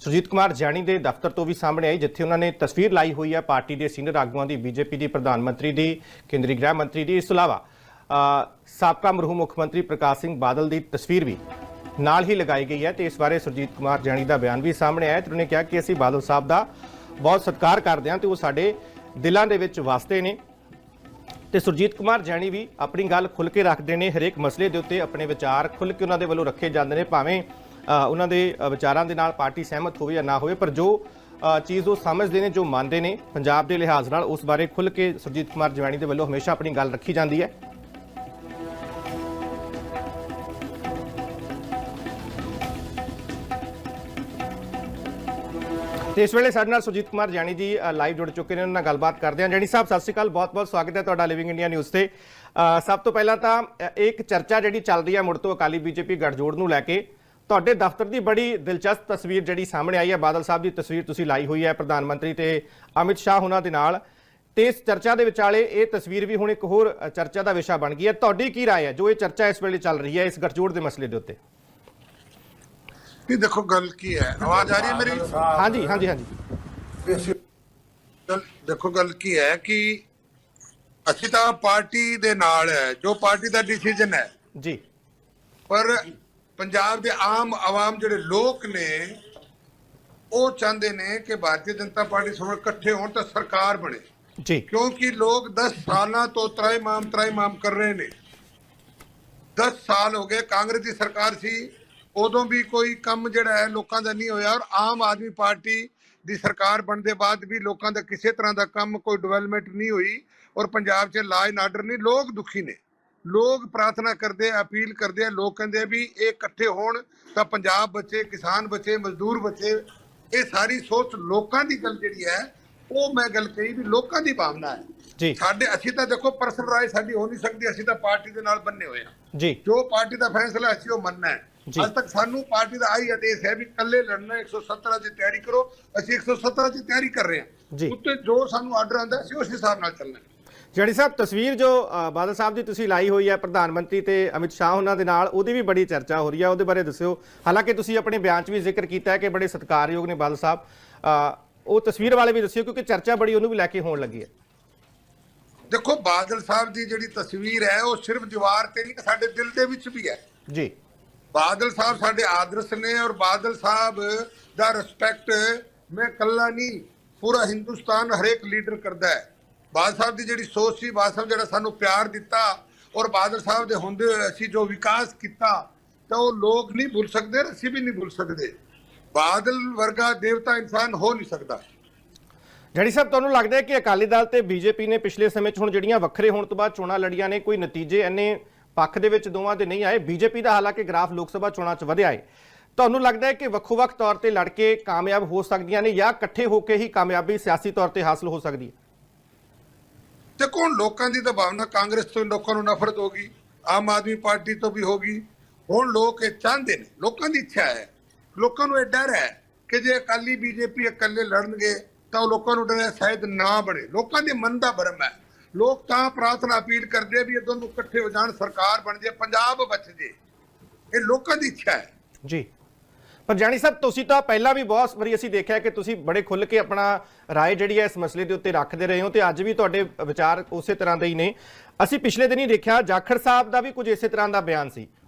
ਸੁਰਜੀਤ ਕੁਮਾਰ ਜਾਣੀ ਦੇ ਦਫ਼ਤਰ ਤੋਂ ਵੀ ਸਾਹਮਣੇ ਆਈ, ਜਿੱਥੇ ਉਹਨਾਂ ਨੇ ਤਸਵੀਰ ਲਾਈ ਹੋਈ ਹੈ ਪਾਰਟੀ ਦੇ ਸੀਨੀਅਰ ਆਗੂਆਂ ਦੀ, ਬੀਜੇਪੀ ਦੀ, ਪ੍ਰਧਾਨ ਮੰਤਰੀ ਦੀ, ਕੇਂਦਰੀ ਗ੍ਰਹਿ ਮੰਤਰੀ ਦੀ। ਇਸ ਤੋਂ ਇਲਾਵਾ ਸਾਬਕਾ ਮਰਹੂਮ ਮੁੱਖ ਮੰਤਰੀ ਪ੍ਰਕਾਸ਼ ਸਿੰਘ ਬਾਦਲ ਦੀ ਤਸਵੀਰ ਵੀ ਨਾਲ ਹੀ ਲਗਾਈ ਗਈ ਹੈ ਤੇ ਇਸ ਬਾਰੇ ਸੁਰਜੀਤ ਕੁਮਾਰ ਜਾਣੀ ਦਾ ਬਿਆਨ ਵੀ ਸਾਹਮਣੇ ਆਇਆ ਤੇ ਉਹਨੇ ਕਿਹਾ ਕਿ ਅਸੀਂ ਬਾਦਲ ਸਾਹਿਬ ਦਾ ਬਹੁਤ ਸਤਿਕਾਰ ਕਰਦੇ ਹਾਂ ਤੇ ਉਹ ਸਾਡੇ ਦਿਲਾਂ ਦੇ ਵਿੱਚ ਵਸਦੇ ਨੇ। ਤੇ ਸੁਰਜੀਤ ਕੁਮਾਰ ਜੈਣੀ ਵੀ ਆਪਣੀ ਗੱਲ ਖੁੱਲ੍ਹ ਕੇ ਰੱਖਦੇ ਨੇ ਹਰੇਕ ਮਸਲੇ ਦੇ ਉੱਤੇ, ਆਪਣੇ ਵਿਚਾਰ ਖੁੱਲ੍ਹ ਕੇ ਉਹਨਾਂ ਦੇ ਵੱਲੋਂ ਰੱਖੇ ਜਾਂਦੇ ਨੇ, ਭਾਵੇਂ ਉਹਨਾਂ ਦੇ ਵਿਚਾਰਾਂ ਦੇ ਨਾਲ ਪਾਰਟੀ ਸਹਿਮਤ ਹੋਵੇ ਜਾਂ ਨਾ ਹੋਵੇ ਪਰ ਜੋ ਚੀਜ਼ ਉਹ ਸਮਝਦੇ ਨੇ ਜੋ ਮੰਨਦੇ ਨੇ ਪੰਜਾਬ ਦੇ ਲਿਹਾਜ਼ ਨਾਲ ਉਸ ਬਾਰੇ ਖੁੱਲ ਕੇ ਸੁਰਜੀਤ ਕੁਮਾਰ ਜਵੈਣੀ ਦੇ ਵੱਲੋਂ ਹਮੇਸ਼ਾ ਆਪਣੀ ਗੱਲ ਰੱਖੀ ਜਾਂਦੀ ਹੈ। ਤੇ ਇਸ ਵੇਲੇ ਸਾਡੇ ਨਾਲ ਸੁਰਜੀਤ ਕੁਮਾਰ ਜਾਨੀ ਜੀ ਲਾਈਵ ਜੁੜ ਚੁੱਕੇ ਨੇ ਉਹਨਾਂ ਨਾਲ ਗੱਲਬਾਤ ਕਰਦੇ ਹਾਂ। ਜਾਨੀ ਸਾਹਿਬ ਸਤਿ ਸ਼੍ਰੀ ਅਕਾਲ ਬਹੁਤ-ਬਹੁਤ ਸਵਾਗਤ ਹੈ ਤੁਹਾਡਾ ਲਿਵਿੰਗ ਇੰਡੀਆ ਨਿਊਜ਼ ਤੇ। ਸਭ ਤੋਂ ਪਹਿਲਾਂ ਤਾਂ ਅ, ਇੱਕ ਚਰਚਾ ਜਿਹੜੀ ਚੱਲ ਰਹੀ ਹੈ ਮੁੜ ਤੋਂ ਅਕਾਲੀ ਬੀਜੇਪੀ ਗੱਠਜੋੜ ਨੂੰ ਲੈ ਕੇ ਤੁਹਾਡੇ ਦਫ਼ਤਰ ਦੀ ਬੜੀ ਦਿਲਚਸਪ ਤਸਵੀਰ ਜਿਹੜੀ ਸਾਹਮਣੇ ਆਈ ਹੈ ਬਾਦਲ ਸਾਹਿਬ ਦੀ ਤਸਵੀਰ ਤੁਸੀਂ ਲਾਈ ਹੋਈ ਹੈ ਪ੍ਰਧਾਨ ਮੰਤਰੀ ਤੇ ਅਮਿਤ ਸ਼ਾਹ ਉਹਨਾਂ ਦੇ ਨਾਲ ਤੇ ਇਸ ਚਰਚਾ ਦੇ ਵਿਚਾਲੇ ਇਹ ਤਸਵੀਰ ਵੀ ਹੁਣ ਇੱਕ ਹੋਰ ਅ, ਚਰਚਾ ਦਾ ਵਿਸ਼ਾ ਬਣ ਗਈ ਹੈ ਤੁਹਾਡੀ ਕੀ رائے ਹੈ ਜੋ ਇਹ ਚਰਚਾ ਇਸ ਵੇਲੇ ਚੱਲ ਰਹੀ ਹੈ ਇਸ ਗੱਠਜੋੜ ਦੇ ਮਸਲੇ ਦੇ ਉੱਤੇ ਨਹੀਂ ਦੇਖੋ ਗੱਲ ਕੀ ਹੈ ਆਵਾਜ਼ ਆ ਰਹੀ ਹੈ ਮੇਰੀ ਹਾਂਜੀ ਹਾਂਜੀ ਹਾਂਜੀ ਗੱਲ ਦੇਖੋ ਗੱਲ ਕੀ ਹੈ ਕਿ ਅਸੀਂ ਤਾਂ ਪਾਰਟੀ ਦੇ ਨਾਲ ਹੈ ਜੋ ਪਾਰਟੀ ਦਾ ਡਿਸੀਜਨ ਹੈ ਜੀ ਪਰ ਪੰਜਾਬ ਦੇ ਆਮ ਆਵਾਮ ਜਿਹੜੇ ਲੋਕ ਨੇ ਉਹ ਚਾਹੁੰਦੇ ਨੇ ਕਿ ਭਾਰਤੀ ਜਨਤਾ ਪਾਰਟੀ ਸਭ ਇਕੱਠੇ ਹੋਣ ਤਾਂ ਸਰਕਾਰ ਬਣੇ। ਜੀ। ਕਿਉਂਕਿ ਲੋਕ 10 ਸਾਲਾਂ ਤੋਂ ਤਰਾਈਮਾਮ ਤਰਾਈਮਾਮ ਕਰ ਰਹੇ ਨੇ। 10 ਸਾਲ ਹੋ ਗਏ ਕਾਂਗਰਸ ਦੀ ਸਰਕਾਰ ਸੀ ਉਦੋਂ ਵੀ ਕੋਈ ਕੰਮ ਜਿਹੜਾ ਹੈ ਲੋਕਾਂ ਦਾ ਨਹੀਂ ਹੋਇਆ ਔਰ ਆਮ ਆਦਮੀ ਪਾਰਟੀ ਦੀ ਸਰਕਾਰ ਬਣਨ ਦੇ ਬਾਅਦ ਵੀ ਲੋਕਾਂ ਦਾ ਕਿਸੇ ਤਰ੍ਹਾਂ ਦਾ ਕੰਮ ਕੋਈ ਡਿਵੈਲਪਮੈਂਟ ਨਹੀਂ ਹੋਈ ਔਰ ਪੰਜਾਬ 'ਚ ਲਾ ਐਂਡ ਆਰਡਰ ਨਹੀਂ ਲੋਕ ਦੁਖੀ ਨੇ। ਲੋਕ ਪ੍ਰਾਰਥਨਾ ਕਰਦੇ ਆ ਅਪੀਲ ਕਰਦੇ ਆ ਲੋਕ ਕਹਿੰਦੇ ਆ ਵੀ ਇਹ ਇਕੱਠੇ ਹੋਣ ਤਾਂ ਪੰਜਾਬ ਬਚੇ ਕਿਸਾਨ ਬਚੇ ਮਜ਼ਦੂਰ ਬਚੇ ਇਹ ਸਾਰੀ ਸੋਚ ਲੋਕਾਂ ਦੀ ਗੱਲ ਜਿਹੜੀ ਹੈ ਉਹ ਮੈਂ ਗੱਲ ਕਹੀ ਵੀ ਲੋਕਾਂ ਦੀ ਭਾਵਨਾ ਹੈ। ਜੀ। ਸਾਡੇ ਅਸੀਂ ਤਾਂ ਦੇਖੋ ਪਰਸਨਲ ਰਾਏ ਸਾਡੀ ਹੋ ਨਹੀਂ ਸਕਦੀ ਅਸੀਂ ਤਾਂ ਪਾਰਟੀ ਦੇ ਨਾਲ ਬੰਨੇ ਹੋਏ ਆ ਜੀ। ਜੋ ਪਾਰਟੀ ਦਾ ਫੈਸਲਾ ਅਸੀਂ ਉਹ ਮੰਨਣਾ ਹੈ। ਅੱਜ ਤੱਕ ਸਾਨੂੰ ਪਾਰਟੀ ਦਾ ਆਈ ਆਦੇਸ਼ ਹੈ ਵੀ ਇਕੱਲੇ ਲੜਨਾ 117 ਦੀ ਤਿਆਰੀ ਕਰੋ ਅਸੀਂ 117 ਦੀ ਤਿਆਰੀ ਕਰ ਰਹੇ। ਹਾਂ। ਉੱਤੇ ਜੋ ਸਾਨੂੰ ਆਰਡਰ ਆਉਂਦਾ ਅਸੀਂ ਉਸ ਹਿਸਾਬ ਨਾਲ ਚੱਲਣਾ ਹੈ ਜਿਹੜੀ ਸਾਹਿਬ ਤਸਵੀਰ ਜੋ ਬਾਦਲ ਸਾਹਿਬ ਦੀ ਤੁਸੀਂ ਲਾਈ ਹੋਈ ਹੈ ਪ੍ਰਧਾਨ ਮੰਤਰੀ ਤੇ ਅਮਿਤ ਸ਼ਾਹ ਉਹਨਾਂ ਦੇ ਨਾਲ ਉਹਦੀ ਵੀ ਬੜੀ ਚਰਚਾ ਹੋ ਰਹੀ ਹੈ ਉਹਦੇ ਬਾਰੇ ਦੱਸਿਓ। ਹਾਲਾਂਕਿ ਤੁਸੀਂ ਆਪਣੇ ਬਿਆਨ 'ਚ ਵੀ ਜ਼ਿਕਰ ਕੀਤਾ ਹੈ ਕਿ ਬੜੇ ਸਤਿਕਾਰਯੋਗ ਨੇ ਬਾਦਲ ਸਾਹਿਬ। ਉਹ ਤਸਵੀਰ ਵਾਲੇ ਵੀ ਦੱਸਿਓ ਕਿਉਂਕਿ ਚਰਚਾ ਬੜੀ ਉਹਨੂੰ ਵੀ ਲੈ ਕੇ ਹੋਣ ਲੱਗੀ ਹੈ। ਦੇਖੋ ਬਾਦਲ ਸਾਹਿਬ ਦੀ ਜਿਹੜੀ ਤਸਵੀਰ ਹੈ ਉਹ ਸਿਰਫ ਦੀਵਾਰ ਤੇ ਨਹੀਂ ਸਾਡੇ ਦਿਲ ਦੇ ਵਿੱਚ ਵੀ ਹੈ। ਜੀ। ਬਾਦਲ ਸਾਹਿਬ ਸਾਡੇ ਆਦਰਸ਼ ਨੇ ਔਰ ਬਾਦਲ ਸਾਹਿਬ ਦਾ ਰਿਸਪੈਕਟ ਮੈਂ ਕੱਲਾ ਨਹੀਂ ਪੂਰਾ ਹਿੰਦੁਸਤਾਨ ਹਰੇਕ ਲੀਡਰ ਕਰਦਾ ਹੈ। ਬਾਦਲ ਸਾਹਿਬ ਦੀ ਜਿਹੜੀ ਸੋਚ ਸੀ, ਬਾਦਲ ਸਾਹਿਬ ਜਿਹੜਾ ਸਾਨੂੰ ਪਿਆਰ ਦਿੱਤਾ ਔਰ ਬਾਦਲ ਸਾਹਿਬ ਦੇ ਹੁੰਦੇ ਹੋਏ ਅਸੀਂ ਜੋ ਵਿਕਾਸ ਕੀਤਾ, ਤਾਂ ਉਹ ਲੋਕ ਨਹੀਂ ਭੁੱਲ ਸਕਦੇ ਅਸੀਂ ਵੀ ਨਹੀਂ ਭੁੱਲ ਸਕਦੇ। ਬਾਦਲ ਵਰਗਾ ਦੇਵਤਾ ਇਨਸਾਨ ਹੋ ਨਹੀਂ ਸਕਦਾ। ਜਿਹੜੀ ਸਾਹਿਬ, ਤੁਹਾਨੂੰ ਲੱਗਦਾ ਹੈ ਕਿ ਅਕਾਲੀ ਦਲ ਤੇ ਬੀਜੇਪੀ ਨੇ ਪਿਛਲੇ ਸਮੇਂ 'ਚ ਹੁਣ ਜਿਹੜੀਆਂ ਵੱਖਰੇ ਹੋਣ ਤੋਂ ਬਾਅਦ ਚੋਣਾਂ ਲੜੀਆਂ ਨੇ, ਕੋਈ ਨਤੀਜੇ ਇੰਨੇ ਪੱਖ ਦੇ ਵਿੱਚ ਦੋਵਾਂ ਦੇ ਨਹੀਂ ਆਏ? ਬੀਜੇਪੀ ਦਾ ਹਾਲਾਂਕਿ ਗ੍ਰਾਫ ਲੋਕ ਸਭਾ ਚੋਣਾਂ 'ਚ ਵਧਿਆ ਹੈ। ਤੁਹਾਨੂੰ ਲੱਗਦਾ ਹੈ ਕਿ ਵੱਖੋ-ਵੱਖ ਤੌਰ ਤੇ ਲੜ ਕੇ ਕਾਮਯਾਬ ਹੋ ਸਕਦੀਆਂ ਨੇ ਜਾਂ ਇਕੱਠੇ ਹੋ ਕੇ ਹੀ ਕਾਮਯਾਬੀ ਸਿਆਸੀ ਤੌਰ ਤੇ ਹਾਸਲ ਹੋ ਸਕਦੀ ਹੈ? ਦੇਖੋ ਹੁਣ ਲੋਕਾਂ ਦੀ ਤਾਂ ਭਾਵਨਾ ਕਾਂਗਰਸ ਤੋਂ ਲੋਕਾਂ ਨੂੰ ਨਫ਼ਰਤ ਹੋ ਗਈ, ਆਮ ਆਦਮੀ ਪਾਰਟੀ ਤੋਂ ਵੀ ਹੋ ਗਈ। ਹੁਣ ਲੋਕ ਇਹ ਚਾਹੁੰਦੇ ਨੇ, ਲੋਕਾਂ ਦੀ ਇੱਛਾ ਹੈ। ਲੋਕਾਂ ਨੂੰ ਇਹ ਡਰ ਹੈ ਕਿ ਜੇ ਅਕਾਲੀ ਬੀਜੇਪੀ ਇਕੱਲੇ ਲੜਨਗੇ ਤਾਂ ਉਹ ਲੋਕਾਂ ਨੂੰ ਡਰ ਹੈ ਸ਼ਾਇਦ ਨਾ ਬਣੇ। ਲੋਕਾਂ ਦੇ ਮਨ ਦਾ ਭਰਮ ਹੈ। ਲੋਕ ਤਾਂ ਪ੍ਰਾਰਥਨਾ ਅਪੀਲ ਕਰਦੇ ਵੀ ਇਹ ਦੋਨੋਂ ਇਕੱਠੇ ਹੋ ਜਾਣ, ਸਰਕਾਰ ਬਣ ਜੇ, ਪੰਜਾਬ ਬਚ ਜੇ। ਇਹ ਲੋਕਾਂ ਦੀ ਇੱਛਾ ਹੈ। ਜੀ। ਪਰ ਜਾਨੀ ਸਾਹਿਬ ਤੁਸੀਂ ਤਾਂ ਪਹਿਲਾਂ ਵੀ ਬਹੁਤ ਵਾਰੀ ਅਸੀਂ ਦੇਖਿਆ ਕਿ ਤੁਸੀਂ ਬੜੇ ਖੁੱਲ ਕੇ ਆਪਣਾ رائے ਜਿਹੜੀ ਹੈ ਇਸ ਮਸਲੇ ਦੇ ਉੱਤੇ ਰੱਖਦੇ ਰਹੇ ਹੋ ਤੇ ਅੱਜ ਵੀ ਤੁਹਾਡੇ ਵਿਚਾਰ ਉਸੇ ਤਰ੍ਹਾਂ ਦੇ ਹੀ ਨੇ ਅਸੀਂ ਪਿਛਲੇ ਦਿਨੀ ਦੇਖਿਆ ਜਾਖੜ ਸਾਹਿਬ ਦਾ ਵੀ ਕੁਝ ਇਸੇ ਤਰ੍ਹਾਂ ਦਾ ਬਿਆਨ ਸੀ